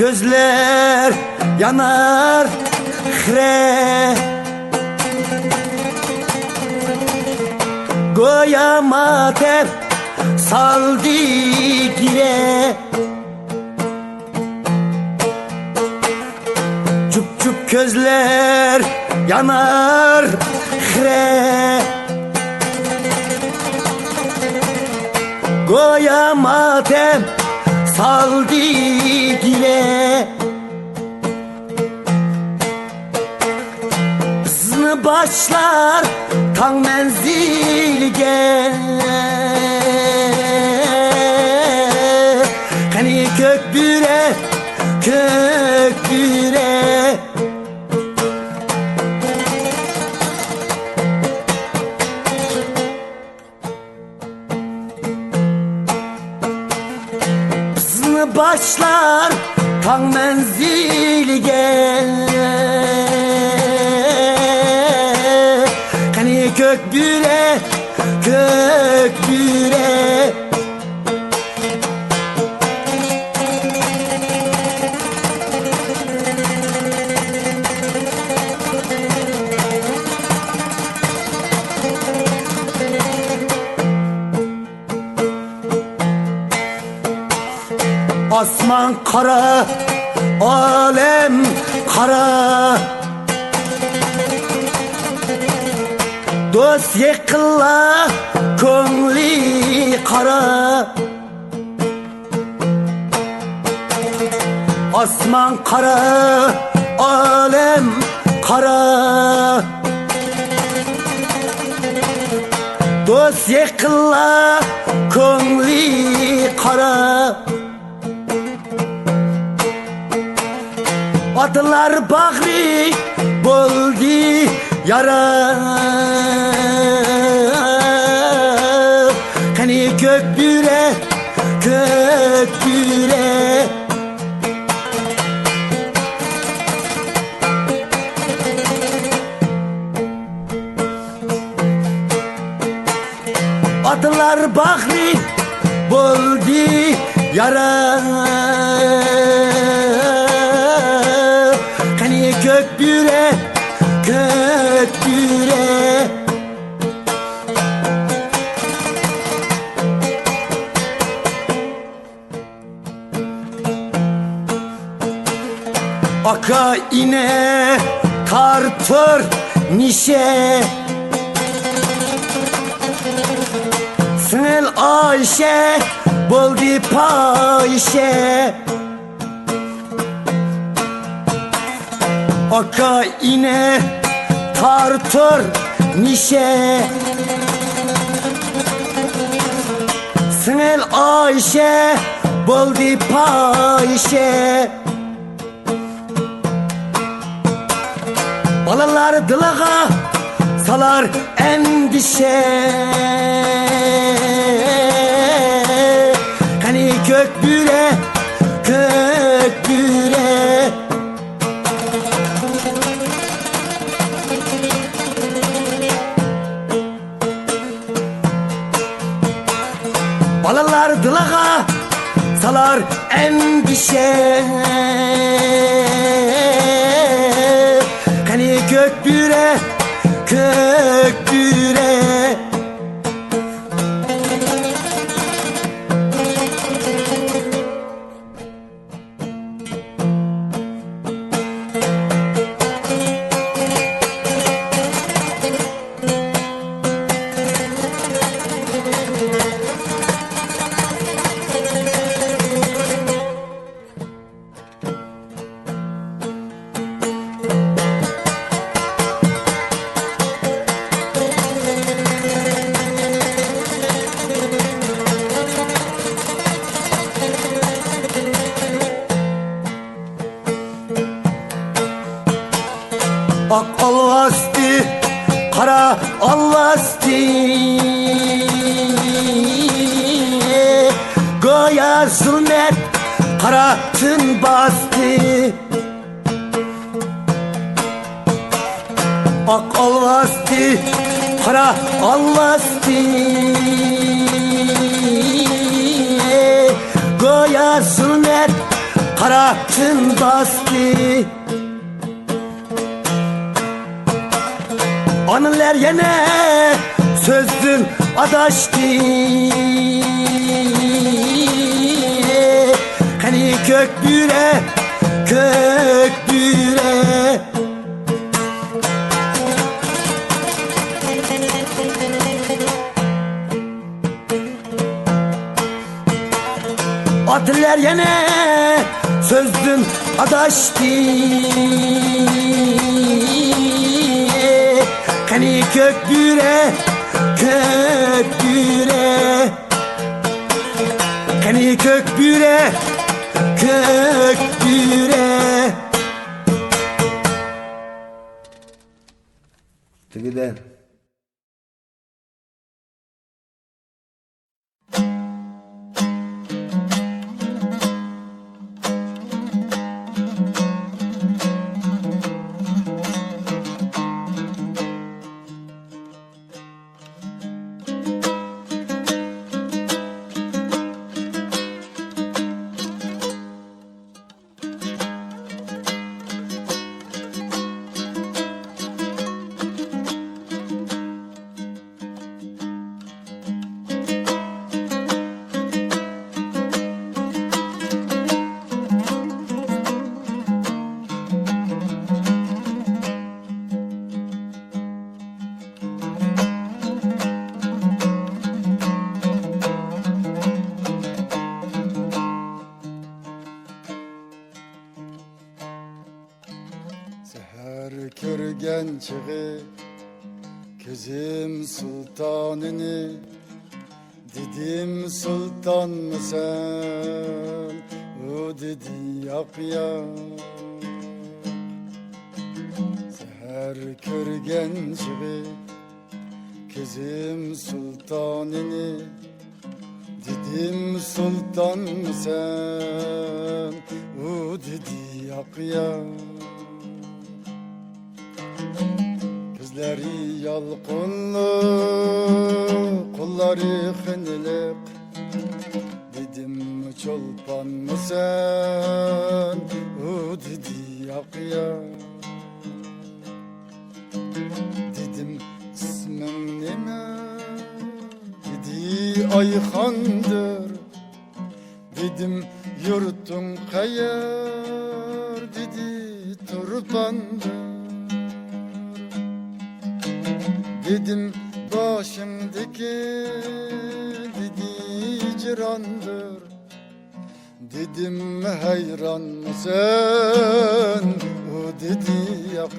közler yanar hre Goya mater saldı gire Çup çup közler yanar hre Goya matem saldı gire Hızlı başlar tan menzilge Hani kök büre kök başlar tan menzilge Hani kök büre kök büre Asman kara, alem kara. Dost yıkıla, köngli kara. Asman kara, alem kara. Dost yıkıla, köngli kara Atlar bağrı buldu yara. Hani kök büre, kök büre Atlar bağrı buldu yara kök büre Aka ine tartır nişe. Sınıl Ayşe buldu payşe Aka ine tartır nişe. Sınıl Ayşe buldu payşe. Balalar dılağa salar endişe. Hani kök büre, kök Dılağa salar endişe. Hani kök büre, Goya zulmet, kara tın bastı. Ak alvasti, kara alvasti Goya zulmet, kara tın bastı. Anılar yine sözdün adaştı Hani kök büre, kök büre. Atiller yine sözdün adaştı Hani kök büre, kök büre. Hani kök büre, kök büre Tıgıdan çığı Kızım sultanını Dedim sultan mı sen O dedi yak yak Seher körgen çığı Kızım sultanını Dedim sultan mı sen O dedi yak yak Gözleri yalqınlı, kolları xınlıq Dedim çolpan mı sen, o dedi yak ya. Dedim ismin neme, dedi Ayxandır. Dedim yurtun kayar, dedi Turpandır Dedim başımdaki dedi cirandır. Dedim hayran mısın? O dedi yak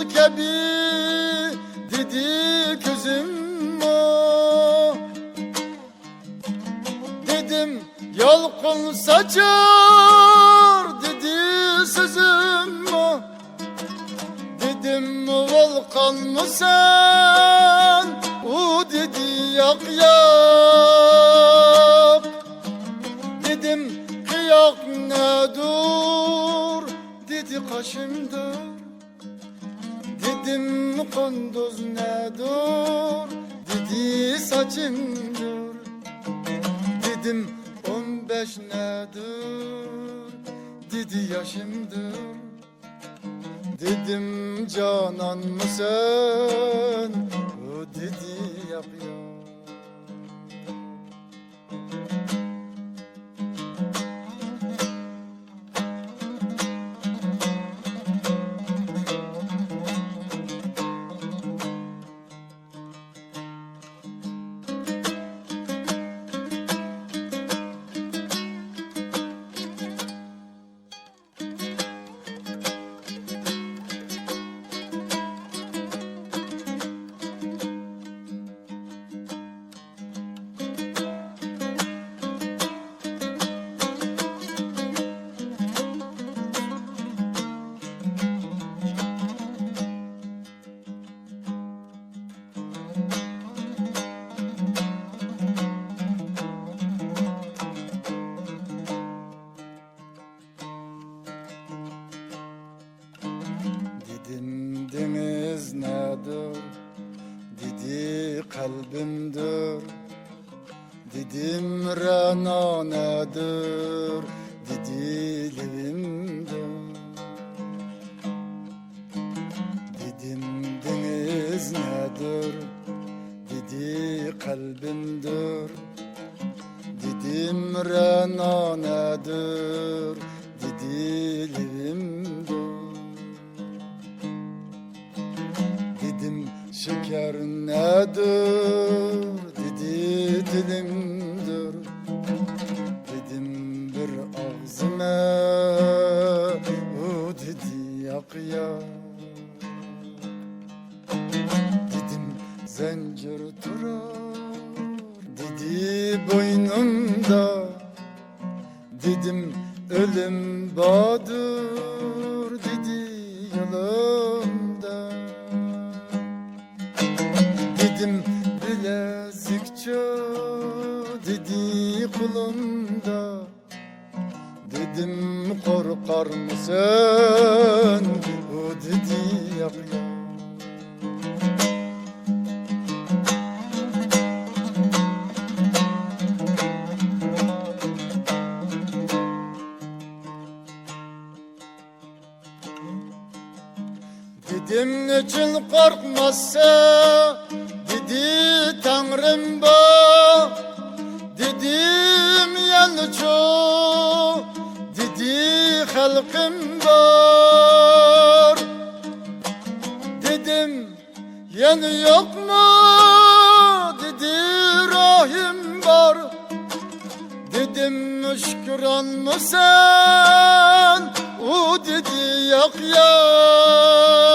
yıldız gibi dedi gözüm o? Dedim yalkın saçar dedi sözüm o. Dedim volkan mı sen? O dedi yak yak. Dedim kıyak ne dur? Dedi kaşımdır Dedim kunduz ne dur Dedi saçımdır Dedim on beş nedir? Dedi yaşımdır Dedim canan mısın? O dedi yap nedir Dedi kalbimdir. Dedim rana nedir Dedi livimdir. Dedim deniz nedir? Dedi kalbimdir. Dedim rana nedir Dedi livimdir şeker nedir? Dedi dilimdir. Dedim bir ağzıma. O dedi yak yak. Dedim zincir durar Dedi boynumda. Dedim ölüm badır Dedi yolumda Dedim bilezikçe Dedi kulumda. Dedim korkar mısın? O dedi yak Dedim niçin korkmazsa Dedi Tanrım ba Dedim yanıço Dedi halkım var. Dedim yanı yok mu? Dedi rahim var. Dedim müşküran mı sen. O dedi yak yak